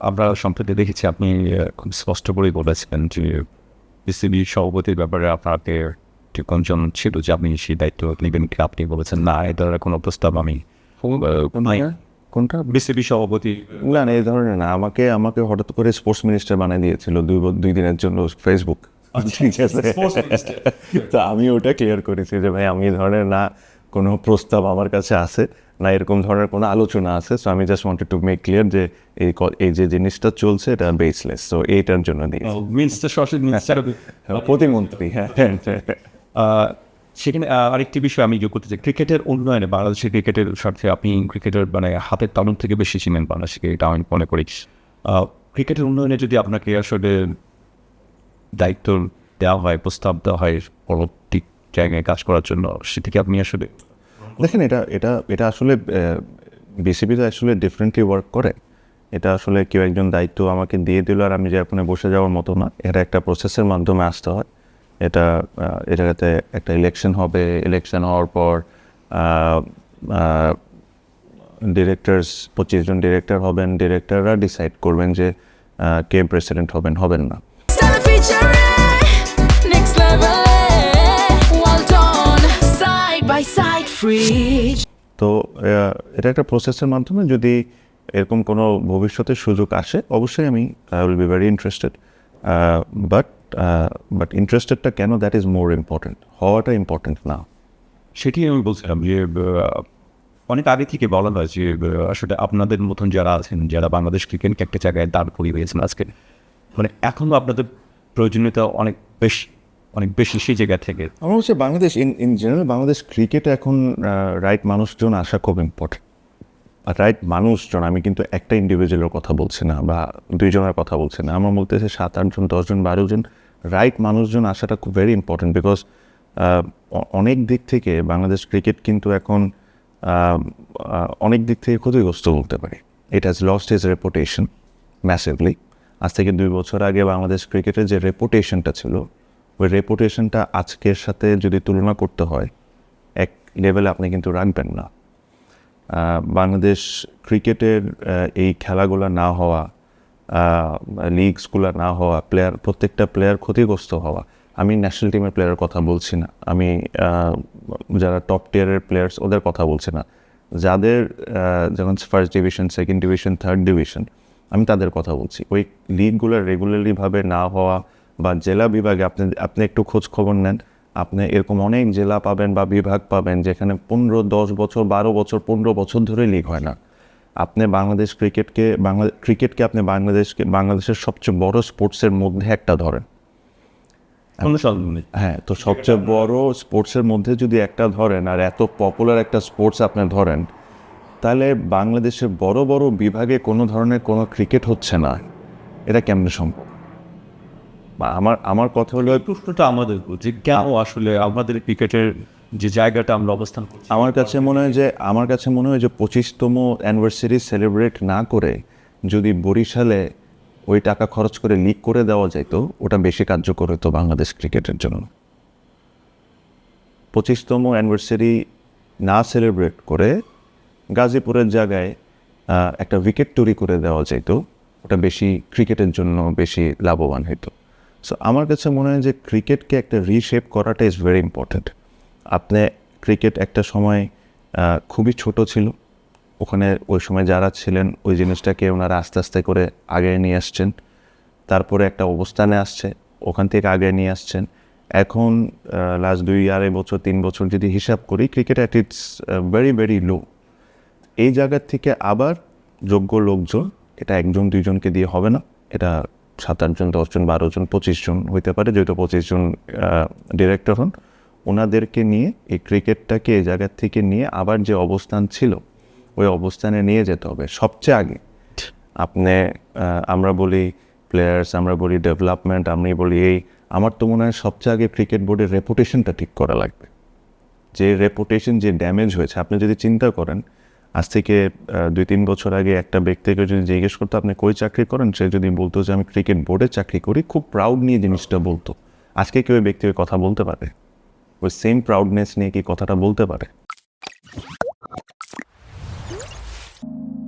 আমরা সম্প্রতি দেখেছি আপনি খুব স্পষ্ট করেই বলেছিলেন যে বিসিবি সভাপতির ব্যাপারে আপনাকে কনজন ছিল যে আপনি সেই দায়িত্ব নেবেন কি আপনি বলেছেন না এ ধরনের কোনো প্রস্তাব আমি কোনটা? বিসিবি সভাপতি। না না এই ধরনের না। আমাকে আমাকে হঠাৎ করে স্পোর্টস মিনিস্টার বানিয়ে দিয়েছিল দুই দুই দিনের জন্য ফেসবুক ঠিক আছে? তো আমি ওটা ক্লিয়ার করেছি যে ভাই আমি এই ধরনের না। কোনো প্রস্তাব আমার কাছে আছে না এরকম ধরনের কোনো আলোচনা আছে। সো আমি just wanted to make clear যে এই এই যে জিনিসটা চলছে এটা বেসলেস তো এইটার জন্য সরাসরি মিনিস্টার প্রতিমন্ত্রী হ্যাঁ। হ্যাঁ সেখানে আরেকটি বিষয় আমি যোগ করতে চাই। ক্রিকেটের উন্নয়নে বাংলাদেশের ক্রিকেটের স্বার্থে আপনি ক্রিকেটের মানে হাতের তালুন থেকে বেশি ছিলেন বাংলাদেশকে এটা আমি মনে করি। ক্রিকেটের উন্নয়নে যদি আপনাকে আসলে দায়িত্ব দেওয়া হয় প্রস্তাব দেওয়া হয় জায়গায় কাজ করার জন্য সেটিকে আপনি আসলে দেখেন এটা এটা এটা আসলে বিসিবি তো আসলে ডিফারেন্টলি ওয়ার্ক করে। এটা আসলে কেউ একজন দায়িত্ব আমাকে দিয়ে দিল আর আমি যে বসে যাওয়ার মতো না। এটা একটা প্রসেসের মাধ্যমে আসতে হয়। এটা এটাতে একটা ইলেকশন হবে ইলেকশন হওয়ার পর ডিরেক্টরস পঁচিশ জন ডিরেক্টর হবেন ডিরেক্টররা ডিসাইড করবেন যে কে প্রেসিডেন্ট হবেন হবেন না। By side, free. তো এটা একটা প্রসেসের মাধ্যমে যদি এরকম কোনো ভবিষ্যতে সুযোগ আসে অবশ্যই আমি I will be very interested but but ইন্টারেস্টেডটা কেন দ্যাট ইজ মোর ইম্পর্টেন্ট হওয়াটা ইম্পর্টেন্ট না সেটি আমি বলছিলাম যে অনেক আগে থেকে বলা হয় যে আসলে আপনাদের মতন যারা আছেন যারা বাংলাদেশ ক্রিকেটকে একটা জায়গায় দাঁড় করিয়ে দিয়েছেন আজকে মানে এখনও আপনাদের প্রয়োজনীয়তা অনেক বেশি অনেক বেশি সেই জায়গা থেকে। আমার হচ্ছে বাংলাদেশ ইন জেনারেল বাংলাদেশ ক্রিকেটে এখন রাইট মানুষজন আসা খুব ইম্পর্টেন্ট রাইট মানুষজন, আমি কিন্তু একটা ইন্ডিভিজুয়ালের কথা বলছি না বা দুইজনের কথা বলছি না। আমার বলতেছে সাত, আটজন, দশজন, বারো জন রাইট মানুষজন আসাটা খুব ভেরি ইম্পর্টেন্ট বিকজ অনেক দিক থেকে বাংলাদেশ ক্রিকেট কিন্তু এখন অনেক দিক থেকে ক্ষতিগ্রস্ত বলতে পারি। It has lost his reputation massively আজ থেকে দুই বছর আগে বাংলাদেশ ক্রিকেটের যে রেপুটেশনটা ছিল ওই রেপুটেশনটা আজকের সাথে যদি তুলনা করতে হয়, এক লেভেলে আপনি কিন্তু রাখবেন না। বাংলাদেশ ক্রিকেটের এই খেলাগুলো না হওয়া লিগসগুলো না হওয়া প্লেয়ার প্রত্যেকটা প্লেয়ার ক্ষতিগ্রস্ত হওয়া, আমি ন্যাশনাল টিমের প্লেয়ারের কথা বলছি না। আমি যারা টপ টিয়ারের প্লেয়ার্স ওদের কথা বলছি না। যাদের যেমন first division second division third division আমি তাদের কথা বলছি। ওই লিগগুলো রেগুলারলিভাবে না হওয়া বা জেলা বিভাগে আপনি আপনি একটু খোঁজ খবর নেন। আপনি এরকম অনেক জেলা পাবেন বা বিভাগ পাবেন যেখানে পনেরো দশ বছর বারো বছর পনেরো বছর ধরে লিগ হয় না। আপনি বাংলাদেশ ক্রিকেটকে বাংলা ক্রিকেটকে আপনি বাংলাদেশকে বাংলাদেশের সবচেয়ে বড় স্পোর্টসের মধ্যে একটা ধরেন। হ্যাঁ তো সবচেয়ে বড় স্পোর্টসের মধ্যে যদি একটা ধরেন আর এত পপুলার একটা স্পোর্টস আপনি ধরেন তাহলে বাংলাদেশের বড় বড় বিভাগে কোনো ধরনের কোনো ক্রিকেট হচ্ছে না। এটা কেমনে সম্ভব? আমার আমার কথা হলো প্রশ্নটা আমাদের যে কেন আসলে আমাদের ক্রিকেটের যে জায়গাটা আমরা অবস্থান করছি। আমার কাছে মনে হয় যে আমার কাছে মনে হয় যে পঁচিশতম অ্যানিভার্সারি সেলিব্রেট না করে যদি বরিশালে ওই টাকা খরচ করে লিক করে দেওয়া যেত ওটা বেশি কার্যকর হতো বাংলাদেশ ক্রিকেটের জন্য। পঁচিশতম অ্যানিভার্সারি না সেলিব্রেট করে গাজীপুরের জায়গায় একটা উইকেট তৈরি করে দেওয়া যেত ওটা বেশি ক্রিকেটের জন্য বেশি লাভবান হতো সো আমার কাছে মনে হয় যে ক্রিকেটকে একটা রিশেপ করাটা ইজ ভেরি ইম্পর্ট্যান্ট আপনি ক্রিকেট একটা সময় খুবই ছোট ছিল। ওখানে ওই সময় যারা ছিলেন, ওই জিনিসটাকে ওনারা আস্তে আস্তে করে আগে নিয়ে আসছেন। তারপরে একটা অবস্থানে আসছে, ওখান থেকে আগে নিয়ে আসছেন। এখন লাস্ট দুই আড়াই বছর, তিন বছর যদি হিসাব করি cricket at its very very low এই জায়গার থেকে আবার যোগ্য লোকজন, এটা একজন দুইজনকে দিয়ে হবে না। এটা সাত আটজন দশজন বারো জন, পঁচিশ জন হইতে পারে, যেহেতু পঁচিশ জন ডিরেক্টর হন। ওনাদেরকে নিয়ে, এই ক্রিকেটটাকে এই জায়গার থেকে নিয়ে আবার যে অবস্থান ছিল, ওই অবস্থানে নিয়ে যেতে হবে। সবচেয়ে আগে আপনি আমরা বলি প্লেয়ার্স আমরা বলি ডেভেলপমেন্ট আমি বলি এই, আমার তো মনে হয় সবচেয়ে আগে ক্রিকেট বোর্ডের রেপুটেশনটা ঠিক করা লাগবে। যে রেপুটেশন যে ড্যামেজ হয়েছে, আপনি যদি চিন্তা করেন আজ থেকে দুই তিন বছর আগে একটা ব্যক্তিকে যদি জিজ্ঞেস করতো, আপনি কই চাকরি করেন? সে যদি বলতো যে, আমি ক্রিকেট বোর্ডে চাকরি করি। খুব প্রাউড নিয়ে জিনিসটা বলতো। আজকে কেউ ওই ব্যক্তি কথা বলতে পারে? ওই সেম প্রাউডনেস নিয়ে কি কথাটা বলতে পারে?